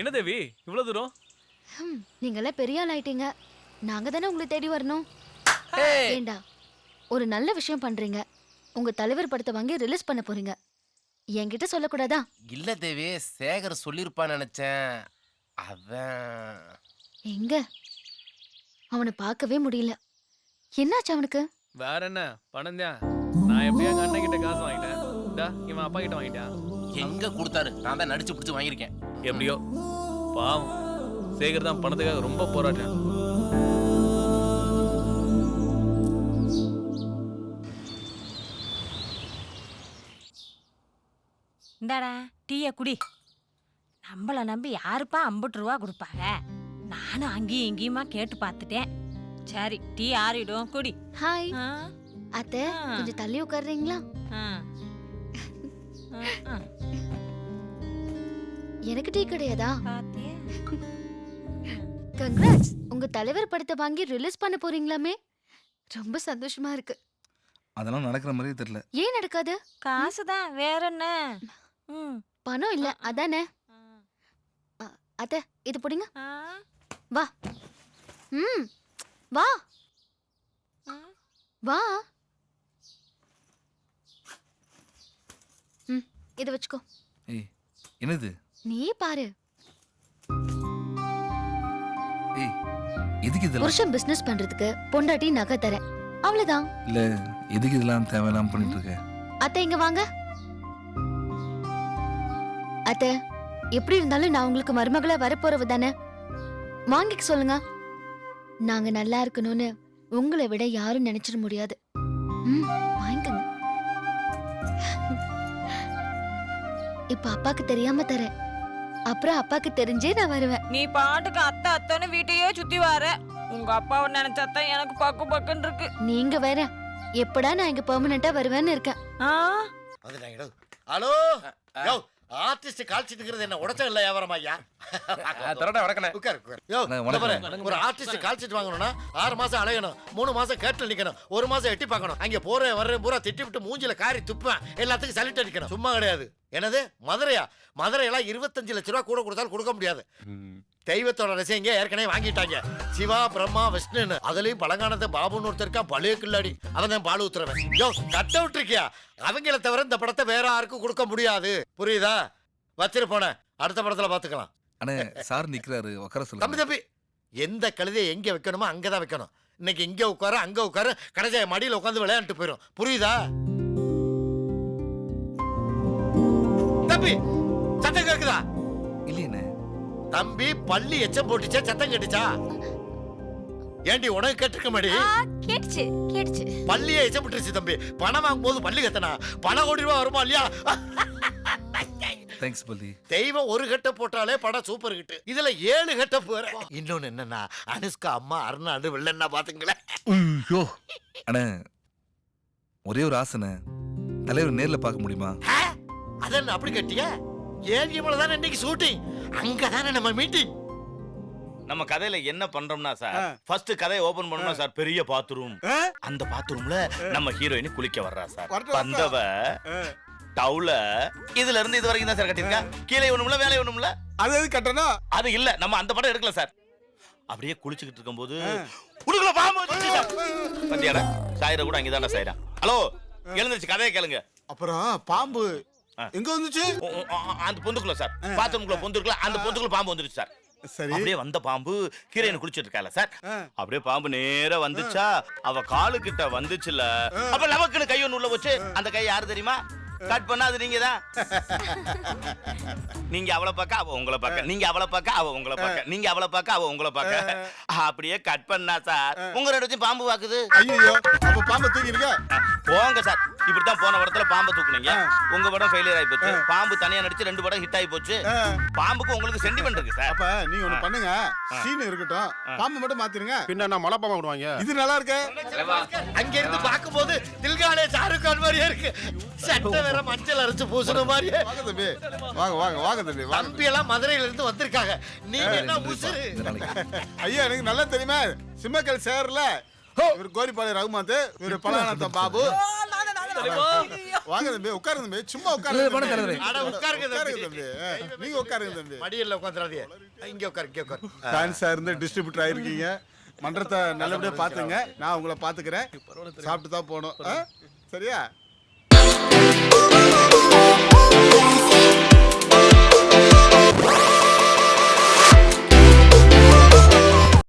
என்ன தேவி? இவ்வளவு தூரம்? ஹம், நீங்கெல்லாம் பெரிய ஆள் ஆயிட்டீங்க. நாங்க தானே உங்களை தேடி வரணும். ஏண்டா ஒரு நல்ல விஷயம் பண்றீங்க. உங்க தலைவர் படத்தை வாங்கி ரிலீஸ் பண்ண போறீங்க. என்கிட்ட சொல்லக்கூடாதா? இல்ல தேவி சேகர் சொல்லிருப்பான்னு நினைச்சேன். அவன் எங்க? அவனை பார்க்கவே முடியல. என்னாச்சு அவனுக்கு? வேற என்ன? பணம் தான். நான் எப்படியா எங்க அண்ணன் கிட்ட காசு வாங்கிட்டேன். இந்தா இவன் அப்பா கிட்ட வாங்கிட்டான். எங்க கொடுத்தாரு? நான் தான் நடிச்சு பிடிச்சு வாங்கியிருக்கேன். எப்படியோ? பாவம். சேகர் தான் பணத்துக்காக ரொம்ப போராட்டம் இந்தாடா டீயை குடி. நம்மள நம்பி யாருப்பா ஐம்பது ரூபா கொடுப்பாங்க? நானும் அங்கேயும் இங்கேயுமா கேட்டு பார்த்துட்டேன். சரி டீ ஆறிடும். குடி. ஹாய். ஆ, அத்தை ஆ. கொஞ்சம் தள்ளி உட்காருறீங்களா? ஆ. ஆ, ஆ. எனக்கு டீ கிடையாதா? கங்க்ராட்ஸ் உங்க தலைவர் படத்தை வாங்கி ரிலீஸ் பண்ண போறீங்களாமே? ரொம்ப சந்தோஷமா இருக்கு. அதெல்லாம் நடக்கிற மாதிரியே தெரியல. ஏன் நடக்காது? காசுதான் வேற என்ன? ம். பணம் இல்ல அதானே. அத்தை இது பிடிங்க. வா. ம். வா. வா. ம் இதை வச்சுக்கோ. ஏய் என்னது? நீ பாரு. ஏய் எதுக்கு இதெல்லாம்? புருஷன் பிசினஸ் பண்றதுக்கு பொண்டாட்டி நகை தரேன். அவ்வளவுதான். இல்ல எதுக்கு இதெல்லாம் தேவையில்லாம பண்ணிட்டு இருக்க அத்தை இங்க வாங்க. அத்தை எப்படி இருந்தாலும் நான் உங்களுக்கு மருமகளா வரப்போறவ தானே? வாங்கிக்க சொல்லுங்க. நாங்க நல்லா இருக்கணும்னு உங்களை விட யாரும் நினைச்சிட முடியாது. ம் வாங்கிக்கோங்க. இப்ப அப்பாக்கு தெரியாம தரேன். அப்புறம் அப்பாக்கு தெரிஞ்சே நான் வருவேன். நீ பாட்டுக்கு அத்தை அத்தைன்னு வீட்டையே சுத்தி வர. உங்க அப்பாவை நினைச்சாதான் எனக்கு பக்கு பக்குன்னு இருக்கு. நீங்க வேற எப்படா நான் இங்க பெர்மனண்டா வருவேன்னு இருக்கேன். ஆ? வந்துட்டாங்க. ஹலோ? ஆர்டிஸ்ட் கால்ச்சிட்டு இருக்கிறது என்ன உடச்ச இல்ல வியாபாரம் ஐயா? தரடா உட்காரு உட்காரு. பாரு, ஒரு ஆர்டிஸ்ட் கால்ச்சிட்டு வாங்கணும்னா ஆறு மாசம் அலையணும் மூணு மாசம் கேட்டில் நிக்கணும் ஒரு மாசம் எட்டி பார்க்கணும். அங்க போறேன் வர்றேன் பூரா திட்டி விட்டு மூஞ்சில காரி துப்பேன் எல்லாத்துக்கும் சலிட் அடிக்கணும். சும்மா கிடையாது. என்னது? மதுரையா? மதுரையெல்லாம் இருபத்தஞ்சு லட்ச ரூபா கூட கொடுத்தாலும் கொடுக்க முடியாது. தெய்வத்தோட ரசிகங்க ஏற்கனவே வாங்கிட்டாங்க. சிவா பிரம்மா விஷ்ணுன்னு. அதுலயும் பழங்கானத்தை பாபுன்னு ஒருத்தர் இருக்கான். பழைய கில்லாடி. அவன் தான் பாலு உத்தரவன் யோ கட்ட விட்டுருக்கியா அவங்கள தவிர இந்த படத்தை வேற யாருக்கும் கொடுக்க முடியாது. புரியுதா? வச்சிரு போன அடுத்த படத்துல பாத்துக்கலாம். அண்ணே சார் நிக்கிறாரு. உட்கார தம்பி சொல்லுங்க. தம்பி எந்த கழுதையை எங்க வைக்கணுமோ அங்கதான் வைக்கணும். இன்னைக்கு இங்க உட்காரு அங்க உட்காரு கடைசியா மடியில உட்காந்து விளையாண்டுட்டு போயிரும். புரியுதா? தம்பி சத்தம் கேக்குதா? இல்லையண்ணே தம்பி பள்ளி எச்சம் போட்டுச்சா சத்தம் கேட்டுச்சா? ஏண்டி உனக்கு கேட்டிருக்க மாடி ஆ, கேட்டுச்சு கேட்டுச்சு. பள்ளியே எச்சம் போட்டுருச்சு தம்பி. பணம் வாங்கும்போது பள்ளி கத்தனா பணம் கோடி ரூபா வருமா இல்லையா? தேங்க்ஸ் பல்லி தெய்வம் ஒரு கட்ட போட்டாலே படம் சூப்பர் ஹிட் இதுல ஏழு கட்ட போற. இன்னொன்னு என்னன்னா அனுஷ்கா அம்மா அருணாடு வில்லன்னா பாத்துங்களேன். ஐயோ. அண்ணே ஒரே ஒரு ஆசைண்ணே. தலைவர் நேர்ல பார்க்க முடியுமா? அதான் அப்படி கட்டிய? ஏவிஎம்ல தானே இன்னைக்கு ஷூட்டிங் அங்க தானே நம்ம மீட்டிங் நம்ம கதையில என்ன பண்றோம்னா சார் ஃபர்ஸ்ட் கதையை ஓபன் பண்ணோம்னா சார் பெரிய பாத்ரூம் அந்த பாத்ரூம்ல நம்ம ஹீரோயின் குளிக்க வர்றா சார். வந்தவ டவுல இதுல இருந்து இது வரைக்கும் தான் சார் கட்டிருக்கா கீழே ஒண்ணுமில்ல வேலை ஒண்ணுமில்ல. அது எது கட்டணும்? அது இல்ல நம்ம அந்த படம் எடுக்கல சார். அப்படியே குளிச்சுக்கிட்டு இருக்கும்போது உடுக்குல பாம்பு பத்தியாடா சாயிர கூட அங்கதானே சாயிரா. ஹலோ எழுந்துருச்சு கதையை கேளுங்க. அப்புறம் பாம்பு. எங்க வந்துச்சு? அந்த பொந்துக்குள்ள சார். பாத்ரூம்குள்ள பொந்து இருக்குல்ல அந்த பொந்துக்குள்ள பாம்பு வந்துருச்சு சார். சரி. அப்படியே வந்த பாம்பு ஹீரோயின் குளிச்சிட்டு இருக்கால சார். அப்படியே பாம்பு நேரா வந்துச்சா? அவ காலு கிட்ட வந்துச்சுல அப்ப லவக்குன்னு கை ஒண்ணு உள்ள வச்சு அந்த கை யாரு தெரியுமா? கட் பண்ணா அது நீங்க தான். நீங்க அவளை பார்க்க அவ உங்களை பார்க்க. நீங்க அவளை பார்க்க அவ உங்களை பார்க்க. நீங்க அவளை பார்க்க அவ உங்களை பார்க்க. அப்படியே கட் பண்ணா சார். உங்க ரெண்டு பாம்பு பாக்குது ஐயோ அப்ப பாம்பை தூக்கிருக்க போங்க சார். இப்படித்தான் போன படத்துல பாம்பை தூக்குனீங்க. உங்க படம் ஃபெயிலியர் ஆகி போச்சு பாம்பு தனியா நடிச்சு ரெண்டு படம் ஹிட் ஆகி போச்சு பாம்புக்கு உங்களுக்கு சென்டிமெண்ட் இருக்கு சார். அப்ப நீங்க ஒண்ணு பண்ணுங்க. சீன் இருக்கட்டும். பாம்பு மட்டும் மாத்திருங்க. பின்ன என்ன மலை பாம்பு விடுவாங்க? இது நல்லா இருக்கு. அங்க இருந்து பார்க்கும்போது தில்காலே ஷாருக் கான் மாதிரியே இருக்கு. சட்டை வேற மஞ்சள் அரைச்சு பூசுன மாதிரியே. வாங்க தம்பி. வாங்க வாங்க வாங்க தம்பி தம்பி எல்லாம் மதுரையில இருந்து வந்திருக்காங்க நீங்க என்ன நாளைக்கு ஐயா எனக்கு நல்லா தெரியுமா? சிம்மக்கல் சேர்ல இவர் கோரிப்பாளைய ரகுமாத்து இவர் பலானத்த பாபு. தலைவா வாங்க தம்பி. உட்காருங்க தம்பி. சும்மா உட்காருங்க தம்பி. தலைவரே. அட, உட்காருங்க தம்பி. தம்பி. நீங்க உட்காருங்க தம்பி. மடியல்ல உட்காந்துறாதே. இங்க உட்காரு இங்க உட்காரு. டான்ஸா இருந்து டிஸ்ட்ரிபியூட்டர் ஆயிருக்கீங்க. மன்றத்தை நல்லபடியா பாத்துங்க. நான் உங்களை பாத்துக்கிறேன். சாப்பிட்டு தான் போகணும். ஆ? சரியா?